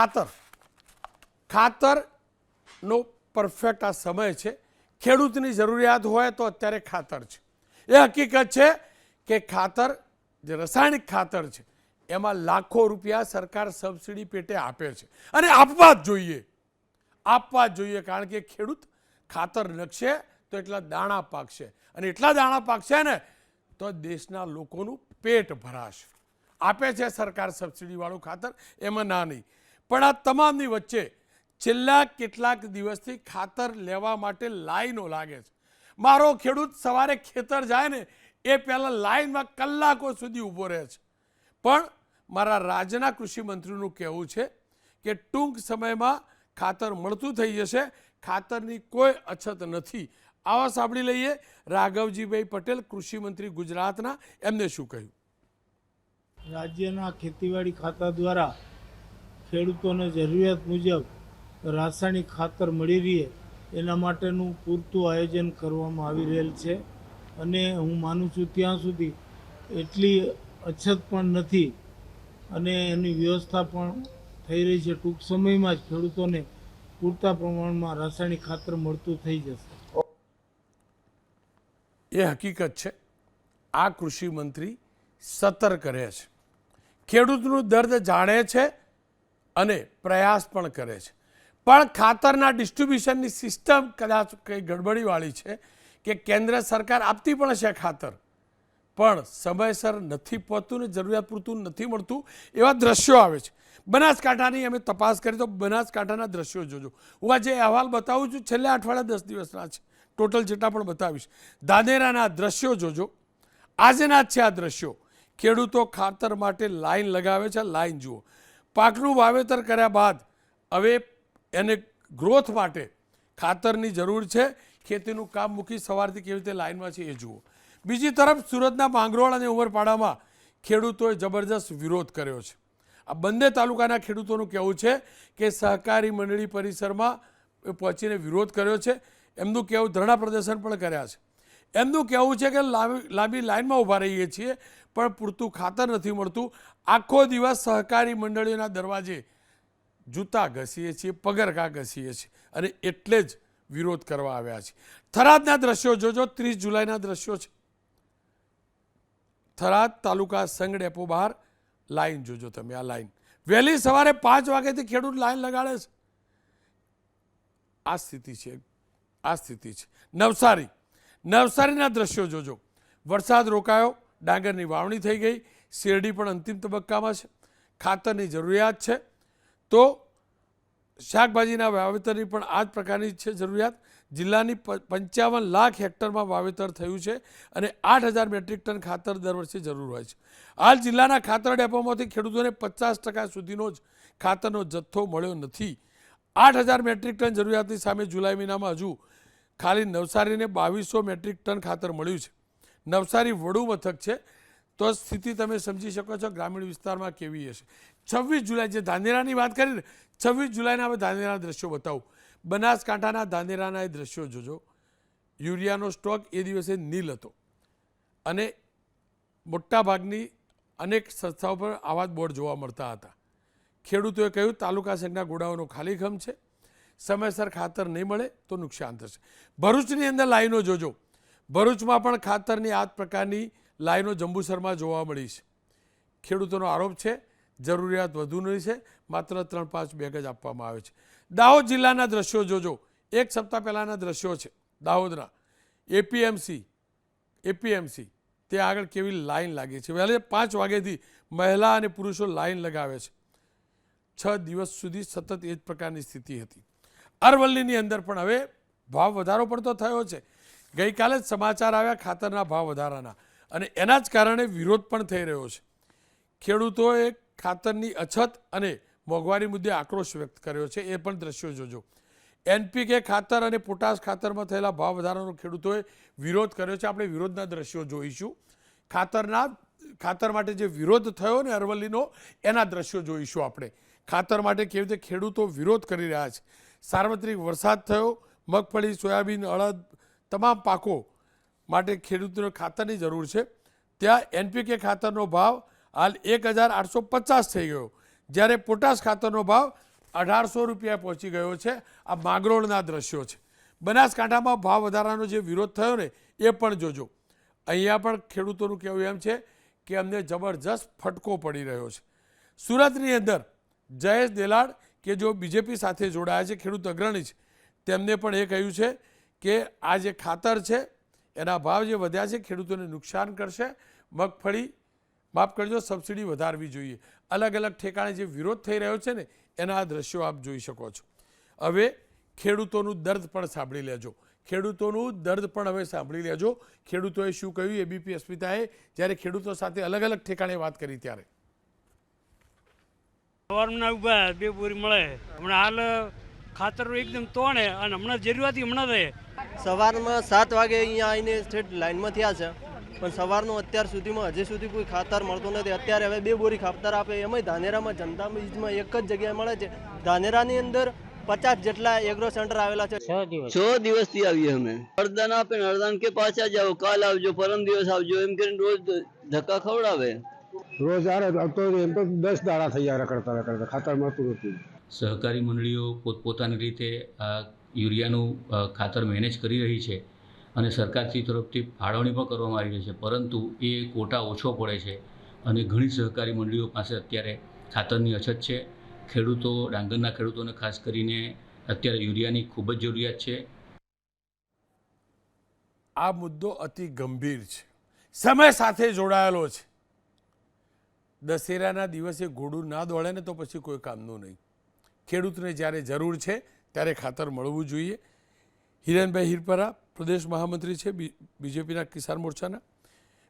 ખાતર. ખાતરનો પરફેક્ટ આ સમય છે. ખેડૂતની જરૂરિયાત હોય તો અત્યારે ખાતર છે. એ હકીકત છે કે ખાતર, જે રાસાયણિક ખાતર છે, એમાં લાખો રૂપિયા સરકાર સબસિડી પેટે આપે છે. અને આપવા જ જોઈએ. આપવા જ જોઈએ, કારણ કે ખેડૂત ખાતર નખશે તો એટલા દાણા પાકશે. અને એટલા દાણા પાકશે ને તો દેશના લોકોનું પેટ ભરાશે. આપે છે સરકાર સબસિડીવાળું ખાતર, એમાં ના નહીં. પણ આ તમામની વચ્ચે છેલ્લા કેટલાક દિવસથી ખાતર લેવા માટે લાઈનો લાગે છે. મારો ખેડૂત સવારે ખેતર જાય ને, એ પહેલાં લાઈનમાં કલાકો સુધી ઊભો રહે છે. પણ મારા રાજ્યના કૃષિમંત્રીનું કહેવું છે કે ટૂંક સમયમાં ખાતર મળતું થઈ જશે, ખાતરની કોઈ અછત નથી. આવા સાંભળી લઈએ રાઘવજીભાઈ પટેલ કૃષિમંત્રી ગુજરાતના, એમને શું કહ્યું? રાજ્યના ખેતીવાડી ખાતા દ્વારા ખેડૂતોને જરૂરિયાત મુજબ રાસાયણિક ખાતર મળી રહે, એના માટેનું પૂરતું આયોજન કરવામાં આવી રહેલ છે. અને હું માનું છું ત્યાં સુધી એટલી અછત પણ નથી અને એની વ્યવસ્થા પણ થઈ રહી છે. ટૂંક સમયમાં જ ખેડૂતોને પૂરતા પ્રમાણમાં રાસાયણિક ખાતર મળતું થઈ જશે. એ હકીકત છે. આ કૃષિ મંત્રી સતર્ક રહે છે. ખેડૂતનું દર્દ જાણે છે અને પ્રયાસ પણ કરે છે. પણ ખાતરના ડિસ્ટ્રીબ્યુશનની સિસ્ટમ કદાચ કંઈ ગડબડીવાળી છે કે કેન્દ્ર સરકાર આપતી પણ છે ખાતર. પણ સમયસર નથી પહોંચતું ને જરૂરિયાત પૂરતું નથી મળતું એવા દ્રશ્યો આવે છે. બનાસકાંઠાની અમે તપાસ કરી તો બનાસકાંઠાના દ્રશ્યો જોજો. હું આજે અહેવાલ બતાવું છું, છેલ્લા અઠવાડિયા દસ દિવસના છે. ટોટલ જેટલા પણ બતાવીશ. દાનેરાના દ્રશ્યો જોજો. આજના જ છે આ દ્રશ્યો. ખેડૂતો ખાતર માટે લાઈન લગાવે છે લાઈન જુઓ. પાકનું વાવેતર કર્યા બાદ હવે એને ગ્રોથ માટે ખાતરની જરૂર છે. ખેતીનું કામ મૂકી સવારથી કેવી રીતે લાઇનમાં છે એ જુઓ. બીજી તરફ સુરતના માંગરોળ અને ઉમરપાડામાં ખેડૂતોએ જબરજસ્ત વિરોધ કર્યો છે. આ બંને તાલુકાના ખેડૂતોનું કહેવું છે કે સહકારી મંડળી પરિસરમાં પહોંચીને વિરોધ કર્યો છે. એમનું કહેવું ધરણા પ્રદર્શન પણ કર્યા છે. એમનું કહેવું છે કે લાંબી લાંબી લાઇનમાં ઊભા રહીએ છીએ, પણ પૂરતું ખાતર નથી મળતું. આખો દિવસ સહકારી મંડળીઓના દરવાજે જૂતા ઘસીએ છીએ, પગરખા ઘસીએ છીએ અને એટલે જ વિરોધ કરવા આવ્યા છે. થરાદના દ્રશ્યો જોજો, ત્રીસ જુલાઈના દ્રશ્યો છે. થરાદ તાલુકા સંઘ ડેપો બહાર લાઈન જોજો તમે, આ લાઈન. વહેલી સવારે પાંચ વાગ્યાથી ખેડૂત લાઈન લગાડે છે. આ સ્થિતિ છે, આ સ્થિતિ છે. નવસારી, નવસારીના દ્રશ્યો જોજો. વરસાદ રોકાયો, ડાંગરની વાવણી થઈ ગઈ. શેરડી પણ અંતિમ તબક્કામાં છે. ખાતરની જરૂરિયાત છે. તો શાકભાજીના વાવેતરની પણ આ જ પ્રકારની છે જરૂરિયાત. જિલ્લાની પંચાવન લાખ હેક્ટરમાં વાવેતર થયું છે અને આઠ હજાર મેટ્રિક ટન ખાતર દર વર્ષે જરૂર હોય છે. હાલ જિલ્લાના ખાતર ડેપોમાંથી ખેડૂતોને પચાસ ટકા સુધીનો જ ખાતરનો જથ્થો મળ્યો નથી. આઠ હજાર મેટ્રિક ટન જરૂરિયાતની સામે જુલાઈ મહિનામાં હજુ ખાલી નવસારીને બાવીસો મેટ્રિક ટન ખાતર મળ્યું છે. નવસારી વડુ મથક છે. તો સ્થિતિ તમે સમજી શકો છો ગ્રામીણ વિસ્તારમાં કેવી હશે. છવ્વીસ જુલાઈ જે ધાનેરાની વાત કરીને છવ્વીસ જુલાઈના હવે ધાનેરાના દ્રશ્યો બતાવું. બનાસકાંઠાના ધાનેરાના એ દ્રશ્યો જોજો. યુરિયાનો સ્ટોક એ દિવસે નીલ હતો. અને મોટાભાગની અનેક સંસ્થાઓ પર આવા જ બોર્ડ જોવા મળતા હતા. ખેડૂતોએ કહ્યું, તાલુકા સંઘના ગોડાઓનો ખાલી ખમ છે. સમયસર ખાતર નહીં મળે તો નુકસાન થશે. ભરૂચની અંદર લાઈનો જોજો. ભરૂચમાં પણ ખાતરની આ પ્રકારની લાઈનો જંબુસરમાં જોવા મળી છે. ખેડૂતોનો આરોપ છે, જરૂરિયાત વધુ નહીં છે, માત્ર ત્રણ પાંચ બેગ જ આપવામાં આવે છે. દાહોદ જિલ્લાના દ્રશ્યો જોજો. એક સપ્તાહ પહેલાંના દ્રશ્યો છે દાહોદના. એપીએમસી એપીએમસી, તે આગળ કેવી લાઈન લાગી છે? વહેલે પાંચ વાગ્યાથી મહિલા અને પુરુષો લાઈન લગાવે છે. છ દિવસ સુધી સતત એ જ પ્રકારની સ્થિતિ હતી. અરવલ્લીની અંદર પણ હવે ભાવ વધારો પણ તો થયો છે. ગઈકાલે જ સમાચાર આવ્યા, ખાતરના ભાવ વધારાના. અને એના જ કારણે વિરોધ પણ થઈ રહ્યો છે. ખેડૂતોએ ખાતરની અછત અને મોંઘવારી મુદ્દે આક્રોશ વ્યક્ત કર્યો છે. એ પણ દ્રશ્યો જોજો. એનપીકે ખાતર અને પોટાશ ખાતરમાં થયેલા ભાવ વધારાનો ખેડૂતોએ વિરોધ કર્યો છે. આપણે વિરોધના દ્રશ્યો જોઈશું. ખાતરના, ખાતર માટે જે વિરોધ થયો ને અરવલ્લીનો, એના દ્રશ્યો જોઈશું આપણે. ખાતર માટે કેવી રીતે ખેડૂતો વિરોધ કરી રહ્યા છે? સાર્વત્રિક વરસાદ થયો, મગફળી, સોયાબીન, અડદ, તમામ પાકો માટે ખેડૂતોને ખાતરની જરૂર છે. ત્યાં એનપીકે ખાતરનો ભાવ હાલ એક હજાર આઠસો પચાસ થઈ ગયો. જ્યારે પોટાશ ખાતરનો ભાવ અઢારસો રૂપિયા પહોંચી ગયો છે. આ માગરોળના દ્રશ્યો છે. બનાસકાંઠામાં ભાવ વધારાનો જે વિરોધ થયો ને, એ પણ જોજો. અહીંયા પણ ખેડૂતોનું કહેવું એમ છે કે અમને જબરજસ્ત ફટકો પડી રહ્યો છે. સુરતની અંદર જયેશ દેલાડ કે જો બીજેપી સાથે જોડાયા છે, ખેડૂત અગ્રણી છે, તેમને પણ એ કહ્યું છે કે આ જે ખાતર છે એના ભાવ જે વધ્યા છે, ખેડૂતોને નુકસાન કરશે. મગફળી, માફ કરજો, સબસિડી વધારવી જોઈએ. અલગ અલગ ઠેકાણે જે વિરોધ થઈ રહ્યો છે ને, એના દ્રશ્યો આપ જોઈ શકો છો. હવે ખેડૂતોનું દર્દ પણ સાંભળી લેજો. ખેડૂતોનું દર્દ પણ હવે સાંભળી લેજો. ખેડૂતોએ શું કહ્યું? એબીપી અસ્મિતાએ જ્યારે ખેડૂતો સાથે અલગ અલગ ઠેકાણે વાત કરી ત્યારે. સવારના ઊભા, બે બોરી મળે. હમણાં હાલ ખાતર એકદમ તોણે અને હમણાં જરૂરિયાતી હમણાં રહે. સવારમાં સાત વાગે અહીંયા આવીને સ્ટેટ લાઇનમાં થયા છે. પણ સવારનું અત્યાર સુધીમાં હજી સુધી કોઈ ખાતર મળતું નથી. અત્યારે હવે બે બોરી ખાતર આપે. એમાંય ધાનેરામાં જનતા બીજમાં એક જ જગ્યાએ મળે છે. ધાનેરાની અંદર પચાસ જેટલા એગ્રો સેન્ટર આવેલા છે. છ દિવસથી આવીએ અમે. અડદાન આપે ને અડદાન કે પાછા જાઓ. કાલ આવજો પરમ દિવસ આવજો. એમ કરીને રોજ ધક્કા ખવડાવે. રોજ આવે તો એમ તો દસ દાડા થઈ જાય રખડતા રખડતા. ખાતર મળતું નથી. સહકારી મંડળીઓ પોતપોતાની રીતે આ યુરિયાનું ખાતર મેનેજ કરી રહી છે અને સરકારથી તરફથી ફાળવણી પણ કરવામાં આવી રહી છે. પરંતુ એ કોટા ઓછો પડે છે અને ઘણી સહકારી મંડળીઓ પાસે અત્યારે ખાતરની અછત છે. ખેડૂતો, ડાંગરના ખેડૂતોને ખાસ કરીને અત્યારે યુરિયાની ખૂબ જ જરૂરિયાત છે. આ મુદ્દો અતિ ગંભીર છે. સમય સાથે જોડાયેલો છે. દશેરાના દિવસે ઘોડું ના દોડે ને તો પછી કોઈ કામનું નહીં. ખેડૂતને જ્યારે જરૂર છે ત્યારે ખાતર મળવું જોઈએ. હિરેનભાઈ હિરપરા પ્રદેશ મહામંત્રી છે બીજેપીના કિસાન મોરચાના.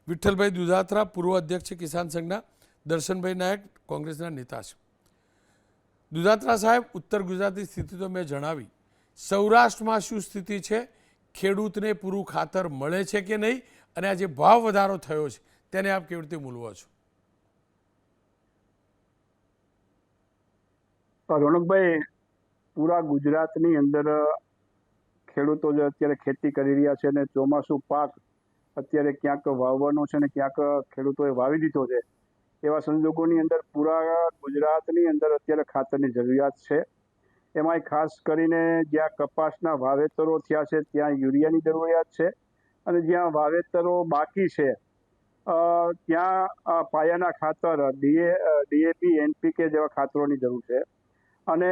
વિઠ્ઠલભાઈ દુધાત્રા પૂર્વ અધ્યક્ષ છે કિસાન સંઘના. દર્શનભાઈ નાયક કોંગ્રેસના નેતા છે. દુધાત્રા સાહેબ, ઉત્તર ગુજરાતની સ્થિતિ તો મેં જણાવી. સૌરાષ્ટ્રમાં શું સ્થિતિ છે? ખેડૂતને પૂરું ખાતર મળે છે કે નહીં? અને આ જે ભાવ વધારો થયો છે, તેને આપ કેવી રીતે મૂલવો છો? રોનકભાઈ પૂરા ગુજરાતની અંદર ખેડૂતો જે અત્યારે ખેતી કરી રહ્યા છે અને ચોમાસું પાક અત્યારે ક્યાંક વાવવાનો છે ને ક્યાંક ખેડૂતોએ વાવી દીધો છે, એવા સંજોગોની અંદર પૂરા ગુજરાતની અંદર અત્યારે ખાતરની જરૂરિયાત છે. એમાંય ખાસ કરીને જ્યાં કપાસના વાવેતરો થયા છે, ત્યાં યુરિયાની જરૂરિયાત છે અને જ્યાં વાવેતરો બાકી છે ત્યાં પાયાના ખાતર, ડીએ ડીએપી, એનપીકે જેવા ખાતરોની જરૂર છે. અને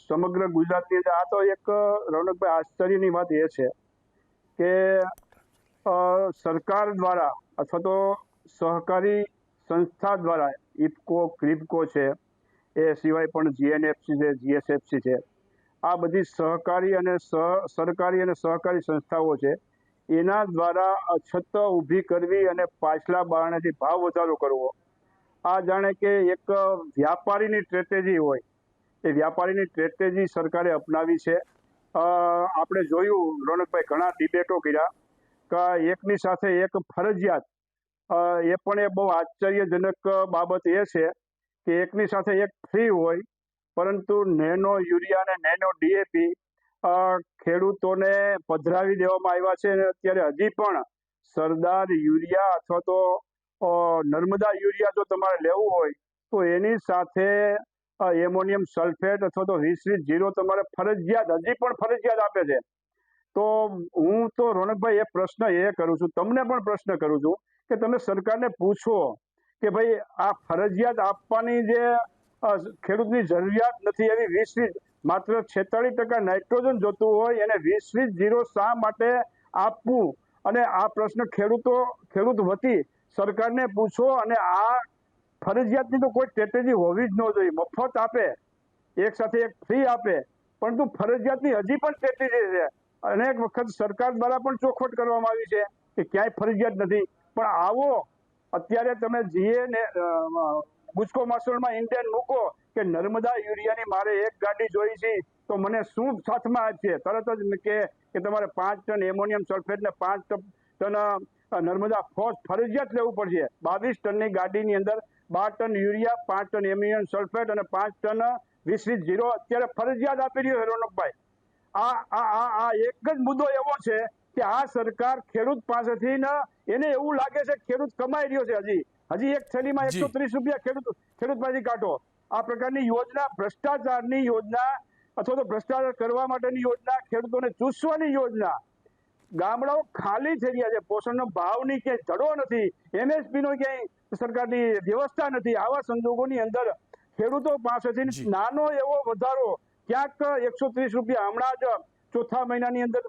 સમગ્ર ગુજરાતની અંદર આ તો એક રૌનકભાઈ આશ્ચર્યની વાત એ છે કે સરકાર દ્વારા અથવા તો સહકારી સંસ્થા દ્વારા ઇફકો, ક્રિપકો છે, એ સિવાય પણ જીએનએફસી છે, જીએસએફસી છે, આ બધી સહકારી અને સરકારી અને સહકારી સંસ્થાઓ છે, એના દ્વારા અછત ઊભી કરવી અને પાછલા બારણેથી ભાવ વધારો કરવો આ જાણે કે એક વ્યાપારીની સ્ટ્રેટેજી હોય. એ વ્યાપારીની સ્ટ્રેટેજી સરકારે અપનાવી છે. આપણે જોયું, રોનકભાઈ ઘણા ડિબેટો કર્યા કે એકની સાથે એક ફરજિયાત. એ પણ એ બહુ આશ્ચર્યજનક બાબત એ છે કે એકની સાથે એક ફ્રી હોય, પરંતુ નેનો યુરિયા અને નેનો ડીએપી ખેડૂતોને પધરાવી દેવામાં આવ્યા છે અને અત્યારે હજી પણ સરદાર યુરિયા અથવા તો નર્મદા યુરિયા જો તમારે લેવું હોય, તો એની સાથે એમોનિયમ સલ્ફેટ અથવા તો વીસ જીરો તમારે ફરજિયાત, હજી પણ ફરજિયાત આપે છે. તો હું તો રોનકભાઈ એ પ્રશ્ન એ કરું છું, તમને પણ પ્રશ્ન કરું છું કે તમે સરકારને પૂછો કે ભાઈ આ ફરજિયાત આપવાની જે ખેડૂતની જરૂરિયાત નથી, એવી વીસ વીસ માત્ર છેતાળીસ ટકા નાઇટ્રોજન જોતું હોય, એને વીસ વીસ જીરો શા માટે આપવું? અને આ પ્રશ્ન ખેડૂતો, ખેડૂત વતી સરકારને પૂછો અને આ ફરજિયાતની તો કોઈ સ્ટ્રેટેજી હોવી જ ન જોઈએ. મફત આપે, એક સાથે એક ફ્રી આપે, પરંતુ ફરજિયાતની હજી પણ સ્ટ્રેટેજી છે. અનેક વખત સરકાર દ્વારા પણ ચોખવટ કરવામાં આવી છે કે ક્યાંય ફરજિયાત નથી. પણ આવો, અત્યારે તમે જીએ ને ગુજકો માસોલમાં ઇન્ડિયન મૂકો કે નર્મદા યુરિયાની મારે એક ગાડી જોઈ છે, તો મને શું સાથમાં છે તરત જ કે તમારે પાંચ ટન એમોનિયમ સલ્ફેટ ને પાંચ ટન નર્મદા ફોર્સ ફરજિયાત લેવું પડશે. બાવીસ ટનની ગાડીની અંદર બાર ટન યુરિયા પાંચ ટન એમ્યુનિયમ સલ્ફેટ અને પાંચ ટન વીસ વીસ જીરો અત્યારે ફરજિયાત આપી રહ્યો છે રોનકભાઈ. આ આ એક જ મુદ્દો એવો છે કે આ સરકાર ખેડૂત પાસેથી એને એવું લાગે છે ખેડૂત કમાઈ રહ્યો છે હજી. હજી એક થેલીમાં એકસો ત્રીસ રૂપિયા ખેડૂત ખેડૂત પાસેથી કાઢો આ પ્રકારની યોજના ભ્રષ્ટાચારની યોજના અથવા તો ભ્રષ્ટાચાર કરવા માટેની યોજના ખેડૂતોને ચૂસવાની યોજના ગામડાઓ ખાલી થઈ રહ્યા છે. પોષણનો ભાવની ક્યાંય ધડો નથી. એમએસપી નો ક્યાંય સરકારની વ્યવસ્થા નથી. આવા સંજોગોની અંદર ખેડૂતો પાસેથી નાનો એવો વધારો ક્યાંક એકસો ત્રીસ રૂપિયા હમણાં જ ચોથા મહિનાની અંદર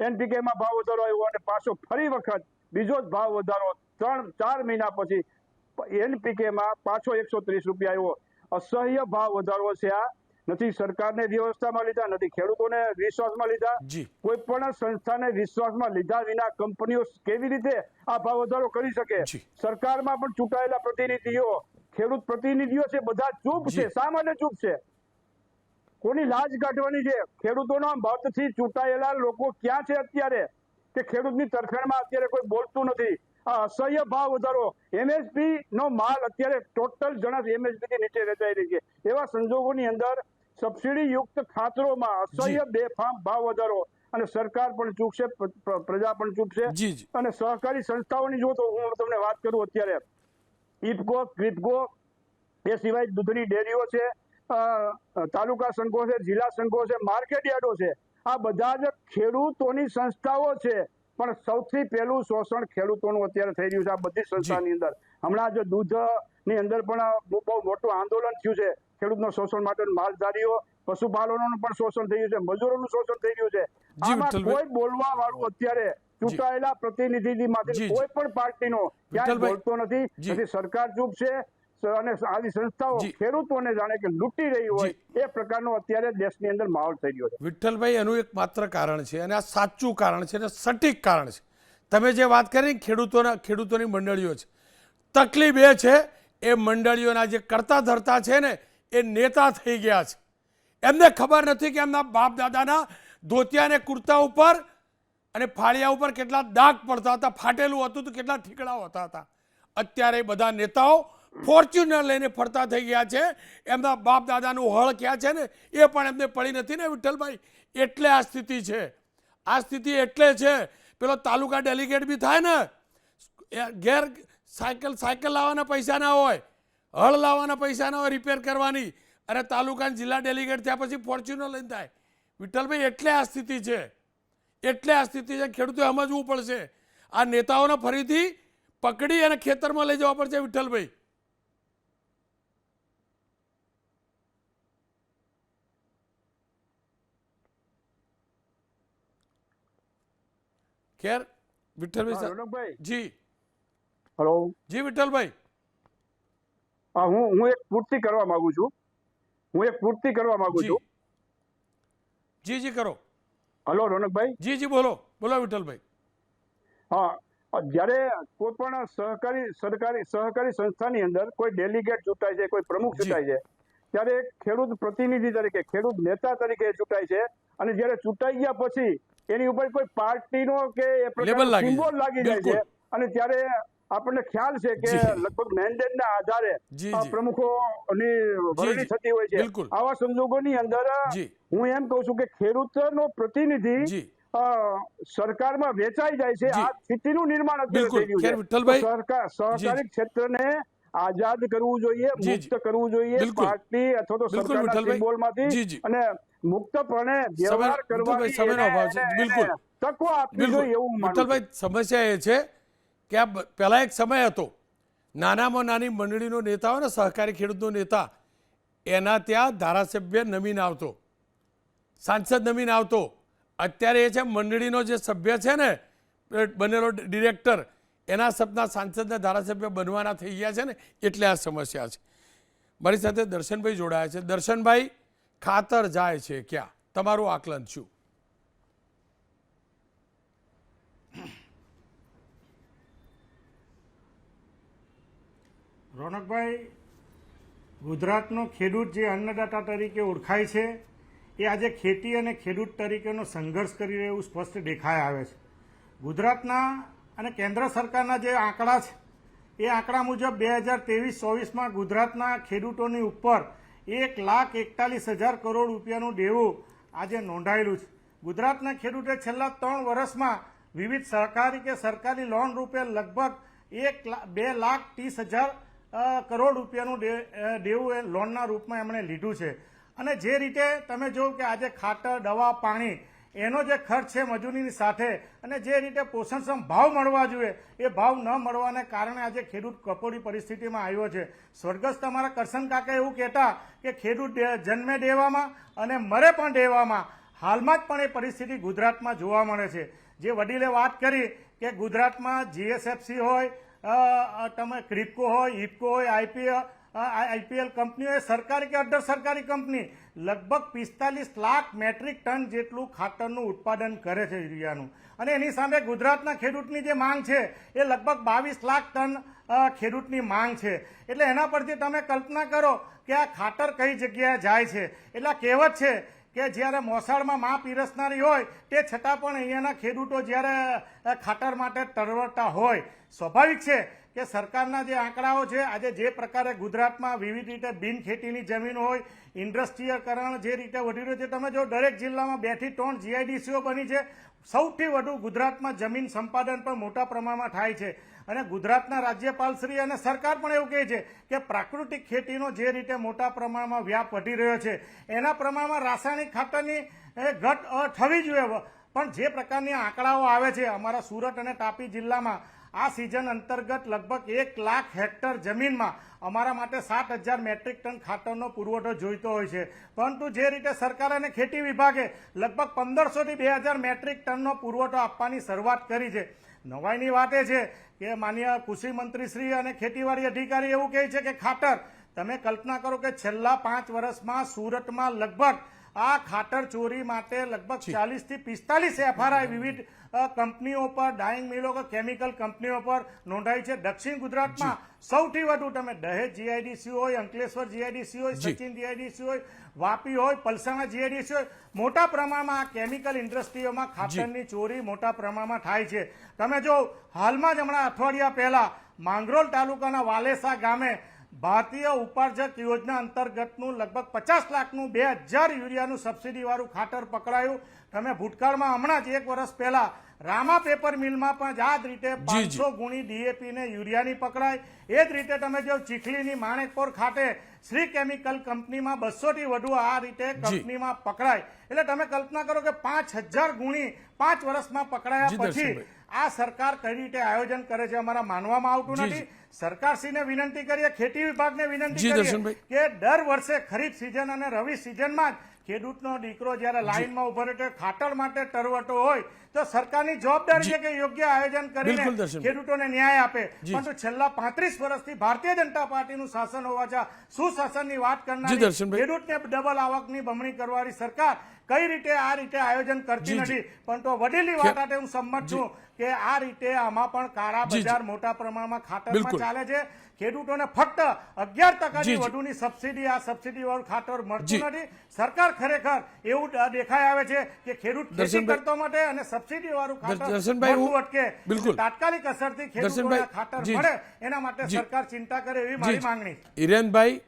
એનપીકે માં ભાવ વધારો આવ્યો અને પાછો ફરી વખત બીજો જ ભાવ વધારો ત્રણ ચાર મહિના પછી એનપીકે માં પાછો એકસો ત્રીસ રૂપિયા આવ્યો. અસહ્ય ભાવ વધારો છે આ. નથી સરકારને વ્યવસ્થામાં લીધા નથી ખેડૂતોને વિશ્વાસમાં લીધા. કોઈ પણ સંસ્થાને વિશ્વાસમાં લીધા વિના કંપનીઓ કેવી રીતે આ ભાવ વધારો કરી શકે? સરકારમાં પણ ચૂંટાયેલા પ્રતિનિધિઓ ખેડૂત પ્રતિનિધિઓ છે બધા ચૂપ છે. શા માટે ચૂપ છે? કોની લાજ કાઢવાની છે? ખેડૂતોના મતથી ચૂંટાયેલા લોકો ક્યાં છે અત્યારે? કે ખેડૂતની તરફેણમાં અત્યારે કોઈ બોલતું નથી. આ અસહ્ય ભાવ વધારો એમએસપી નો માલ અત્યારે ટોટલ જણાશ એમએસપી થી નીચે વેચાઈ રહી છે. એવા સંજોગોની અંદર સબસિડી યુક્ત ખાતરોમાં અસહ્ય બેફામ ભાવ વધારો અને સરકાર પણ છે પ્ર- પ્રજા પણ છે જી અને સહકારી સંસ્થાઓની જો તો હું તમને વાત કરું અત્યારે. ઇફકો ક્રિપકો એ સિવાય દૂધની ડેરીઓ છે તાલુકા સંઘો છે જિલ્લા સંઘો છે માર્કેટ યાર્ડો છે. આ બધા જ ખેડૂતોની સંસ્થાઓ છે. પણ સૌથી પહેલું શોષણ ખેડૂતોનું અત્યારે થઈ રહ્યું છે આ બધી સંસ્થાની અંદર. હમણાં જ દૂધની અંદર પણ બહુ મોટું આંદોલન થયું છે. ખેડૂતનો શોષણ માટે માલધારીઓ પશુપાલનોનું પણ શોષણ થઈ રહ્યું છે. મજૂરોનું શોષણ થઈ રહ્યું છે. આમાં કોઈ બોલવા વાળું અત્યારે ચૂંટાયેલા પ્રતિનિધિમાંથી જી, જી. કોઈ પણ પાર્ટીનો ક્યાંય બોલતો નથી. સરકાર ચૂપ છે અને આવી સંસ્થાઓ ખેડૂતોને જાણે કે લૂંટી રહી હોય એ પ્રકારનો અત્યારે દેશની અંદર માહોલ થઈ રહ્યો છે. વિઠ્ઠલભાઈ એનું એક માત્ર કારણ છે અને આ સાચું કારણ છે અને સટીક કારણ છે. તમે જે વાત કરી ને ખેડૂતોના ખેડૂતોની મંડળીઓ છે. તકલીફ એ છે એ મંડળીઓના જે કરતા ધરતા છે ને, એ નેતા થઈ ગયા છે. એમને ખબર નથી કે એમના બાપ દાદાના ધોતિયા અને કુર્તા ઉપર અને ફાળિયા ઉપર કેટલા દાગ પડતા હતા, ફાટેલું હતું તો કેટલા ઠીકડાઓ હતા હતા અત્યારે બધા નેતાઓ ફોર્ચ્યુનર લઈને ફરતા થઈ ગયા છે. એમના બાપ દાદાનું હળ ક્યાં છે ને, એ પણ એમને પડી નથી ને, વિઠ્ઠલભાઈ? એટલે આ સ્થિતિ છે. આ સ્થિતિ એટલે છે, પેલો તાલુકા ડેલિગેટ બી થાય ને ગેર સાયકલ સાયકલ લાવવાના પૈસા ના હોય હળ લાવવાના પૈસા ના હોય રિપેર કરવાની. અને તાલુકાના જિલ્લા ડેલિગેટ થયા પછી ફોર્ચ્યુનર લઈને થાય. વિઠ્ઠલભાઈ એટલે આ સ્થિતિ છે. એટલે આ સ્થિતિ છે. ખેડૂતોએ સમજવું પડશે. આ નેતાઓને ફરીથી પકડી અને ખેતરમાં લઈ જવા પડશે વિઠ્ઠલભાઈ. ખેર વિઠ્ઠલભાઈ જી. હલો જી વિઠ્ઠલભાઈ. હા હું હું એક પૂર્તિ કરવા માંગુ છું. હું એક પૂર્તિ કરવા માંગુ છું. જી જી કરો. હલો રોનકભાઈ? જી જી બોલો. બોલો વિઠ્ઠલભાઈ. હા જ્યારે કોઈ પણ સહકારી સરકારી સહકારી સંસ્થાની અંદર કોઈ ડેલિગેટ ચૂંટાય છે કોઈ પ્રમુખ ચૂંટાય છે ત્યારે ખેડૂત પ્રતિનિધિ તરીકે ખેડૂત નેતા તરીકે ચૂંટાય છે અને જ્યારે ચૂંટાઈ ગયા પછી એની ઉપર કોઈ પાર્ટીનો કે એ સિમ્બોલ. લાગી જાય છે અને ત્યારે આપણને ખ્યાલ છે કે. લગભગ મેન્ડેટના આધારે પ્રમુખોની વરણી થતી હોય છે. આવા સંજોગોની અંદર હું એમ કહું છું કે ખેડૂતનો પ્રતિનિધિ સરકારમાં વેચાઈ જાય છે. આ સ્થિતિનું નિર્માણ અત્યારે થઈ ગયું છે. સરકાર સહકારી ક્ષેત્રને આઝાદ કરવું જોઈએ મુક્ત કરવું જોઈએ. પાર્ટી અથવા તો સરકારના. સિમ્બોલમાંથી. અને મુક્તપણે વ્યવહાર કરવાની સમયનો અભાવ છે. બિલકુલ. તકો આપવી જોઈએ એવું વિઠ્ઠલભાઈ સમસ્યા એ છે કે આ પહેલાં એક સમય હતો. નાનામાં નાની મંડળીનો નેતા હોય ને, સહકારી ખેડૂતનો નેતા, એના ત્યાં ધારાસભ્ય નમીન આવતો. સાંસદ નમીન આવતો. અત્યારે એ છે મંડળીનો જે સભ્ય છે ને બનેલો ડિરેક્ટર, એના સપના સાંસદના ધારાસભ્ય બનવાના થઈ ગયા છે ને, એટલે આ સમસ્યા છે. મારી સાથે દર્શનભાઈ જોડાયા છે. દર્શનભાઈ, ખાતર જાય છે ક્યાં? તમારું આકલન શું? રોનકભાઈ, ગુજરાતનો ખેડૂત જે અન્નદાતા તરીકે ઓળખાય છે, એ આજે ખેતી અને ખેડૂત તરીકેનો સંઘર્ષ કરી રહ્યું સ્પષ્ટ દેખાઈ આવે છે. ગુજરાતના અને કેન્દ્ર સરકારના જે આંકડા છે, એ આંકડા મુજબ બે હજાર ત્રેવીસ ચોવીસમાં ગુજરાતના ખેડૂતોની ઉપર એક લાખ એકતાલીસ હજાર કરોડ રૂપિયાનું દેવું આજે નોંધાયેલું છે. ગુજરાતના ખેડૂતે છેલ્લા ત્રણ વર્ષમાં વિવિધ સરકારી કે સરકારી લોન રૂપે લગભગ એક બે લાખ ત્રીસ હજાર કરોડ રૂપિયાનું દેવું એ લોનના રૂપમાં એમણે લીધું છે. અને જે રીતે તમે જો કે આજે ખાતર, દવા, પાણી, એનો જે ખર્ચ છે મજૂરીની સાથે, અને જે રીતે પોષણક્ષમ ભાવ મળવા જોઈએ, એ ભાવ ન મળવાને કારણે આજે ખેડૂત કપોડી પરિસ્થિતિમાં આવ્યો છે. સ્વર્ગસ્થ તમારા કરશન કાકા એવું કહેતા કે ખેડૂત જન્મે દેવામાં અને મરે પણ દેવામાં. હાલમાં જ પણ એ પરિસ્થિતિ ગુજરાતમાં જોવા મળે છે. જે વડીલે વાત કરી કે ગુજરાતમાં જીએસએફસી હોય તમે ક્રિપકો હોય ઇફકો હોય આઈપીએલ આઈપીએલ કંપનીઓ એ સરકારી કે અડધર સરકારી કંપની, લગભગ પિસ્તાલીસ લાખ મેટ્રિક ટન જેટલું ખાતરનું ઉત્પાદન કરે છે યુરિયાનું. અને એની સામે ગુજરાતના ખેડૂતની જે માંગ છે, એ લગભગ બાવીસ લાખ ટન ખેડૂતની માંગ છે. એટલે એના પરથી તમે કલ્પના કરો કે આ ખાતર કઈ જગ્યાએ જાય છે. એટલે કહેવત છે કે જ્યારે મોસાળમાં માં પીરસનારી હોય, તે છતાં પણ અહીંયાના ખેડૂતો જ્યારે ખાતર માટે તરવરતા હોય, સ્વાભાવિક છે કે સરકારના જે આંકડાઓ છે, આજે જે પ્રકારે ગુજરાતમાં વિવિધ રીતે બિનખેતીની જમીન હોય, ઇન્ડસ્ટ્રીયકરણ જે રીતે વધી રહ્યું છે, તમે જો દરેક જિલ્લામાં બેથી ત્રણ જીઆઈડીસીઓ બની છે, સૌથી વધુ ગુજરાતમાં જમીન સંપાદન પણ મોટા પ્રમાણમાં થાય છે. અને ગુજરાતના રાજ્યપાલશ્રી અને સરકાર પણ એવું કહે છે કે પ્રાકૃતિક ખેતીનો જે રીતે મોટા પ્રમાણમાં વ્યાપ વધી રહ્યો છે, એના પ્રમાણમાં રાસાયણિક ખાતરની ઘટ થવી જોઈએ. પણ જે પ્રકારની આંકડાઓ આવે છે, અમારા સુરત અને તાપી જિલ્લામાં, આ સિઝન અંતર્ગત લગભગ એક લાખ હેક્ટર જમીનમાં અમારા માટે સાત હજાર મેટ્રિક ટન ખાતરનો પુરવઠો જોઈતો હોય છે. પરંતુ જે રીતે સરકાર અને ખેતી વિભાગે લગભગ પંદરસોથી બે હજાર મેટ્રિક ટનનો પુરવઠો આપવાની શરૂઆત કરી છે નવાઈની વાત એ છે કે માન્ય કૃષિ મંત્રીશ્રી અને ખેતીવાડી અધિકારી એવું કહે છે કે ખાતર, તમે કલ્પના કરો કે છેલ્લા પાંચ વર્ષમાં સુરતમાં લગભગ આ ખાતર ચોરી માટે લગભગ ચાલીસથી પિસ્તાલીસ એફઆરઆઈ વિવિધ કંપનીઓ પર ડાઇંગ મિલો કે કેમિકલ કંપનીઓ પર નોંધાઈ છે. દક્ષિણ ગુજરાતમાં સૌથી વધુ તમે દહેજ જીઆઈડીસી હોય અંકલેશ્વર જીઆઈડીસી હોય સચિન જીઆઈડીસી હોય વાપી હોય પલસાણા જીઆઈડીસી હોય મોટા પ્રમાણમાં આ કેમિકલ ઇન્ડસ્ટ્રીઓમાં ખાતરની ચોરી મોટા પ્રમાણમાં થાય છે. તમે જો હાલમાં જ હમણાં અઠવાડિયા પહેલા માંગરોલ તાલુકાના વાલેસા ગામે ભારતીય ઉપાર્જક યોજના અંતર્ગતનું લગભગ પચાસ લાખનું બે હજાર યુરિયાનું સબસિડીવાળું ખાતર પકડાયું. તમે ભૂતકાળમાં હમણાં જ એક વર્ષ પહેલા રામા પેપર મિલમાં પણ આ જ રીતે પાંચસો ગુણી ડીએપી ને યુરિયાની પકડાય એ જ રીતે તમે જો ચીખલીની માણેકપોર ખાતે શ્રી કેમિકલ કંપનીમાં બસોથી વધુ આ રીતે કંપનીમાં પકડાય એટલે તમે કલ્પના કરો કે પાંચ હજાર ગુણી પાંચ વર્ષમાં પકડાયા પછી. આ સરકાર કઈ રીતે આયોજન કરે છે અમારા માનવામાં આવતું નથી. સરકારશ્રીને વિનંતી કરીએ ખેતી વિભાગને વિનંતી કરીએ કે દર વર્ષે ખરીફ સિઝન અને રવિ સિઝનમાં જ ખેડૂતનો દીકરો જ્યારે લાઈનમાં ઊભો રહે ખાતર માટે તરવટો હોય તો સરકારની જવાબદારી છે કે યોગ્ય આયોજન કરીને ખેડૂતોને ન્યાય આપે. પરંતુ છેલ્લા પાંત્રીસ વર્ષથી ભારતીય જનતા પાર્ટીનું શાસન હોવા છતાં સુશાસનની વાત કરનાર ખેડૂતને ડબલ આવકની બમણી કરવાની સરકાર કઈ રીતે આ રીતે આયોજન કરતી નથી. પણ તો વડીલની વાત સાથે હું સંમત છું કે આ રીતે આમાં પણ કાળા. બજાર મોટા પ્રમાણમાં ખાતરમાં. ચાલે છે. ખેડૂતોને ફક્ત અગિયાર ટકાની. વધુની સબસિડી આ સબસિડી વાળું ખાતર. મળતું નથી. સરકાર ખરેખર એવું દેખાય આવે છે કે ખેડૂત ખેતી કરતો માટે અને સબસિડી વાળું ખાતર દર્શનભાઈ, હું- અટકે. બિલકુલ. તાત્કાલિક અસરથી ખેડૂતોને ખાતર મળે એના માટે સરકાર ચિંતા કરે એવી મારી માંગણી હિરેનભાઈ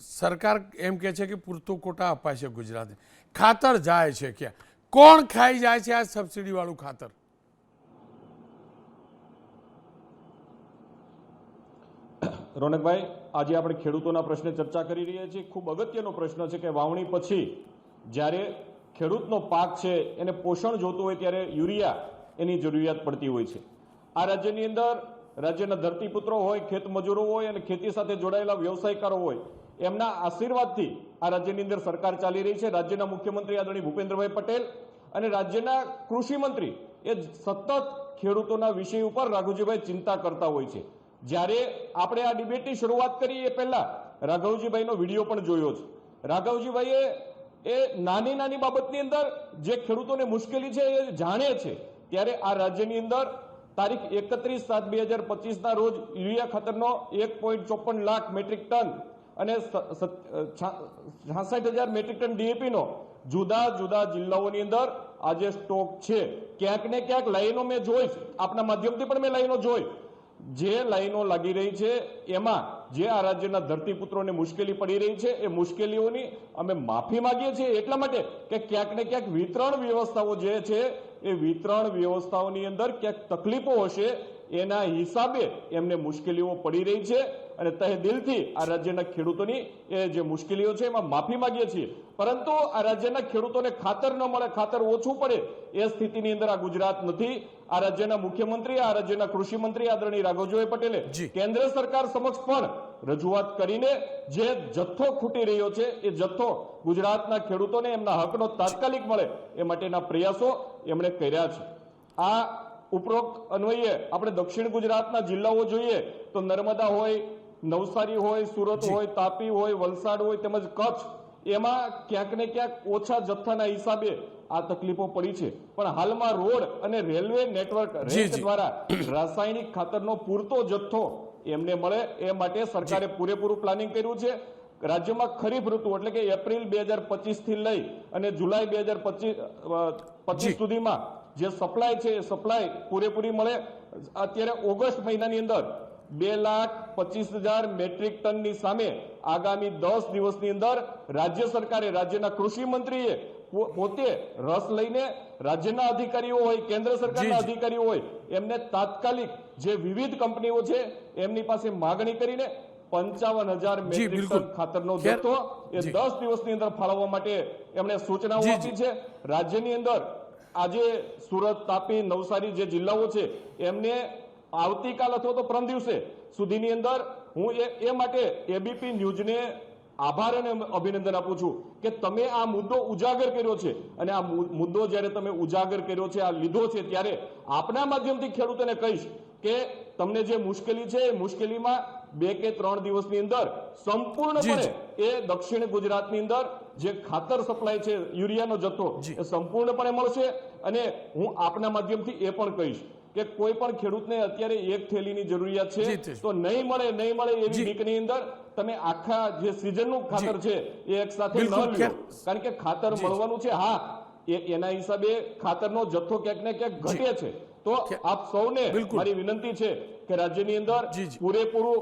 સરકાર એમ કહે છે કે પૂરતો કોટા અપાશે છે ગુજરાતને. ખાતર જાય છે ક્યાં? કોણ ખાઈ જાય છે આ સબસિડી વાળું ખાતર? રોનકભાઈ આજે આપણે ખેડૂતોના પ્રશ્ને ચર્ચા કરી રહ્યા છીએ. ખૂબ અગત્યનો પ્રશ્ન છે કે વાવણી પછી જ્યારે ખેડૂતનો પાક છે, એને પોષણ જોતું હોય ત્યારે યુરિયા એની જરૂરિયાત પડતી હોય છે. આ રાજ્યની અંદર રાજ્યના ધરતીપુત્રો હોય ખેત મજૂરો હોય અને ખેતી સાથે જોડાયેલા વ્યવસાયકારો હોય, એમના આશીર્વાદથી આ રાજ્યની અંદર સરકાર ચાલી રહી છે. રાજ્યના મુખ્યમંત્રી આદરણીય ભૂપેન્દ્રભાઈ પટેલ અને રાજ્યના કૃષિમંત્રી એ સતત ખેડૂતોના વિષય ઉપર રાઘુજીભાઈ ચિંતા કરતા હોય છે. જ્યારે આપણે આ ડિબેટની શરૂઆત કરી એ પહેલા રાઘવજીભાઈનો વીડિયો પણ જોયો છે. રાઘવજીભાઈએ એ નાની નાની બાબતની અંદર જે ખેડૂતોને મુશ્કેલી છે એ જાણે છે, ત્યારે આ રાજ્યની અંદર તારીખ એકત્રીસ સાત બે હજાર પચીસના રોજ યુરિયા ખાતરનો એક પોઈન્ટ ચોપન લાખ મેટ્રિક ટન અને છાસઠ હજાર મેટ્રિક ટન ડીએપીનો જુદા જુદા જિલ્લાઓની અંદર આજે સ્ટોક છે. ક્યાંક ને ક્યાંક લાઈનો મેં જોઈ આપના માધ્યમથી પણ મેં લાઈનો જોઈ. જે લાઈનો લાગી રહી છે, એમાં જે આ રાજ્યના ધરતીપુત્રોને મુશ્કેલી પડી રહી છે, એ મુશ્કેલીઓની અમે માફી માંગીએ છીએ. એટલા માટે કે ક્યાંક ને ક્યાંક વિતરણ વ્યવસ્થાઓ જે છે, એ વિતરણ વ્યવસ્થાઓની અંદર ક્યાંક તકલીફો હશે એના હિસાબે એમને મુશ્કેલીઓ પડી રહી છે અને તહે દિલથી આ રાજ્યના ખેડૂતોની એ જે મુશ્કેલીઓ છે એમાં માફી માંગીએ છીએ. પરંતુ આ રાજ્યના ખેડૂતોને ખાતર ન મળે ખાતર ઓછું પડે એ સ્થિતિની અંદર આ ગુજરાત નથી. આ રાજ્યના મુખ્યમંત્રી આ રાજ્યના કૃષિ મંત્રી આદરણીય રાઘવજીભાઈ પટેલે કેન્દ્ર સરકાર સમક્ષ પણ રજૂઆત કરીને જે જથ્થો ખૂટી રહ્યો છે એ જથ્થો ગુજરાતના ખેડૂતોને એમના હકનો તાત્કાલિક મળે એ માટેના પ્રયાસો એમણે કર્યા છે. આ ઉપરોક્ત અન્વયે આપણે દક્ષિણ ગુજરાતના જિલ્લાઓ જોઈએ તો નર્મદા હોય નવસારી હોય સુરત હોય તાપી હોય વલસાડ હોય તેમજ કચ્છ એમાં ક્યાંક ને ક્યાંક ઓછા જથ્થાના હિસાબે આ તકલીફો પડી છે. પણ હાલમાં રોડ અને રેલવે નેટવર્ક દ્વારા રાસાયણિક ખાતરનો પૂરતો જથ્થો એમને મળે એ માટે સરકારે પૂરેપૂરું પ્લાનિંગ કર્યું છે. રાજ્યમાં ખરીફ ઋતુ એટલે કે એપ્રિલ બે હજાર પચીસથી લઈ અને જુલાઈ બે હજાર પચીસ પચીસ સુધીમાં જે સપ્લાય છે એ સપ્લાય પૂરેપૂરી મળે. અત્યારે ઓગસ્ટ મહિનાની અંદર બે લાખ પચીસ હજાર મેટ્રિક ટનની સામે આગામી દસ દિવસની અંદર રાજ્ય સરકારે રાજ્યના કૃષિ મંત્રીએ પોતે રસ લઈને રાજ્યના અધિકારીઓ હોય કેન્દ્ર સરકારના. અધિકારીઓ હોય એમને તાત્કાલિક જે વિવિધ કંપનીઓ છે એમની પાસે માગણી કરીને પંચાવન હજાર મેટ્રિક ટન ખાતરનો જથ્થો એ દસ દિવસની અંદર ફાળવવા માટે એમણે સૂચનાઓ આપી છે. રાજ્યની અંદર આજે સુરત, તાપી, નવસારી જે જિલ્લાઓ છે, એમને આવતીકાલ અથવા તો પરમ દિવસે સુધીની અંદર હું એ માટે એબીપી ન્યૂઝને આભાર અને અભિનંદન આપું છું કે તમે આ મુદ્દો ઉજાગર કર્યો છે. અને આ મુદ્દો જ્યારે તમે ઉજાગર કર્યો છે, આ લીધો છે, ત્યારે આપના માધ્યમથી ખેડૂતોને કહીશ કે તમને જે મુશ્કેલી છે, એ મુશ્કેલીમાં બે કે ત્રણ દિવસની અંદર સંપૂર્ણપણે એ દક્ષિણ ગુજરાતની અંદર જે ખાતર સપ્લાય છે યુરિયાનો જથ્થો એ સંપૂર્ણપણે મળશે. અને હું આપના માધ્યમથી એ પણ કહીશ કે કોઈ પણ ખેડૂતને અત્યારે એક થેલીની જરૂરિયાત છે તો નહીં મળે નહીં મળે એવી વીકની અંદર તમે આખા જે સિઝનનું ખાતર છે એ એક સાથે ન લ્યો. કારણ કે ખાતર મળવાનું છે હા એના હિસાબે ખાતરનો જથ્થો ક્યાંક ને ક્યાંક ઘટે છે. તો આપ સૌને મારી વિનંતી છે કે રાજ્યની અંદર. પૂરેપૂરું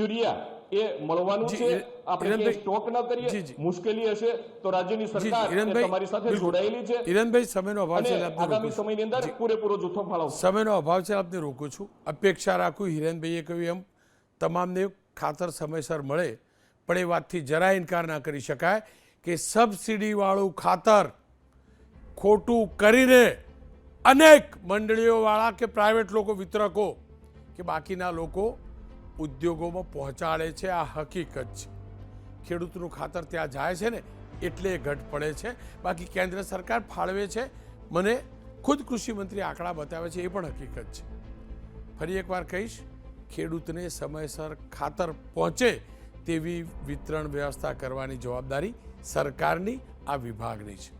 યુરિયા એ મળવાનું છે. આપણે સ્ટોક ન કરીએ મુશ્કેલી હશે તો રાજ્યની સરકાર તમારી સાથે જોડાયેલી છે. હિરેનભાઈ સમયનો અભાવ છે આગામી સમયની અંદર પૂરેપૂરો જથ્થો ફાળવો સમયનો અભાવ છે આપને રોકું છું. અપેક્ષા રાખું હિરેનભાઈએ કહ્યું એમ તમામને ખાતર સમયસર મળે પણ એ વાતથી જરા ઇનકાર ના કરી શકાય કે સબસિડીવાળું ખાતર ખોટું કરીને અનેક મંડળીઓવાળા કે પ્રાઇવેટ લોકો, વિતરકો કે બાકીના લોકો ઉદ્યોગોમાં પહોંચાડે છે. આ હકીકત છે. ખેડૂતનું ખાતર ત્યાં જાય છે ને, એટલે ઘટ પડે છે. બાકી કેન્દ્ર સરકાર ફાળવે છે. મને ખુદ કૃષિમંત્રી આંકડા બતાવે છે, એ પણ હકીકત છે. ફરી એકવાર કહીશ, ખેડૂતને સમયસર ખાતર પહોંચે તેવી વિતરણ વ્યવસ્થા કરવાની જવાબદારી સરકારની, આ વિભાગની છે.